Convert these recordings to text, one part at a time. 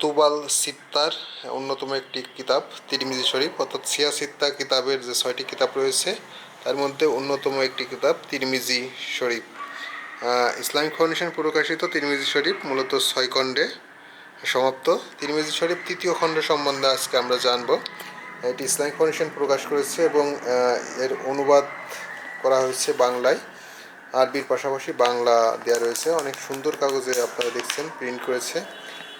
তুবাল সিত্তার অন্যতম একটি কিতাব, তিরমিজি শরীফ, অর্থাৎ সিয়া সিত্তা কিতাবের যে ছয়টি কিতাব রয়েছে, তার মধ্যে অন্যতম একটি কিতাব, তিরমিজি শরীফ। ইসলামিক ফাউন্ডেশন প্রকাশিত তিরমিজি শরীফ মূলত ছয় খণ্ডে সমাপ্ত। তিরমিজি শরীফ তৃতীয় খণ্ড সম্বন্ধে আজকে আমরা জানব। এটি ইসলামিক ফাউন্ডেশন প্রকাশ করেছে এবং এর অনুবাদ করা হয়েছে বাংলায়। আরবির পাশাপাশি বাংলা দেওয়া রয়েছে। অনেক সুন্দর কাগজে আপনারা দেখছেন, প্রিন্ট করেছে।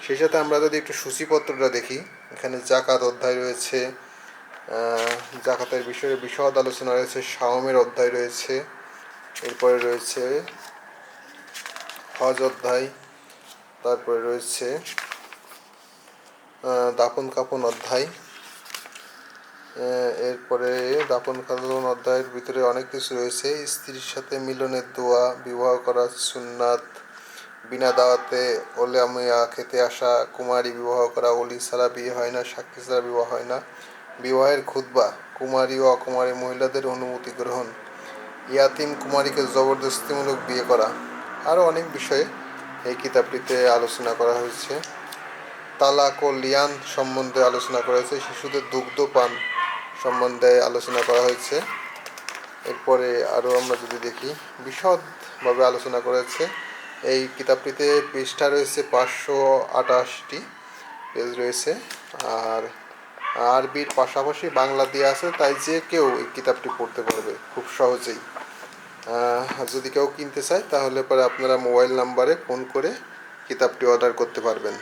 সেই সাথে আমরা যদি একটু সূচিপত্রটা দেখি, এখানে জাকাত অধ্যায় রয়েছে জাকাতের বিষয়ে বিশদ আলোচনা রয়েছে, শাওমের অধ্যায় রয়েছে, এরপরে রয়েছে হজ অধ্যায়, তারপরে রয়েছে দাপন কাপন অধ্যায় এরপরে দাপন কাপন অধ্যায়ের ভিতরে অনেক কিছু রয়েছে, স্ত্রীর সাথে মিলনের দোয়া, বিবাহ করা, সুন্নাত বিনা দাওয়াতে ওলে আমিয়া খেতে আসা কুমারী বিবাহ করা, অলি ছাড়া বিয়ে হয় না, সাক্ষী ছাড়া বিবাহ হয় না। বিবাহের খুতবা, কুমারী ও অকুমারী মহিলাদের অনুমতি গ্রহণ। ইয়াতিম কুমারীকে জবরদস্তিমূলক বিয়ে করা। আরও অনেক বিষয়ে এই কিতাবটিতে আলোচনা করা হয়েছে। তালাক ও লিয়ান সম্বন্ধে আলোচনা করা হয়েছে। শিশুদের দুগ্ধপান সম্বন্ধে আলোচনা করা হয়েছে। এরপরে আরও আমরা যদি দেখি, বিশদভাবে আলোচনা করেছে এই কিতাবটিতে পৃষ্ঠা রয়েছে পাঁচশো আটাশটি পেজ রয়েছে। আর আরবির পাশাপাশি বাংলা দিয়ে আছে, তাই যে কেউ এই কিতাবটি পড়তে পারবে খুব সহজেই। যদি কেউ কিনতে চায়, তাহলে পরে আপনারা মোবাইল নাম্বারে ফোন করে কিতাবটি অর্ডার করতে পারবেন।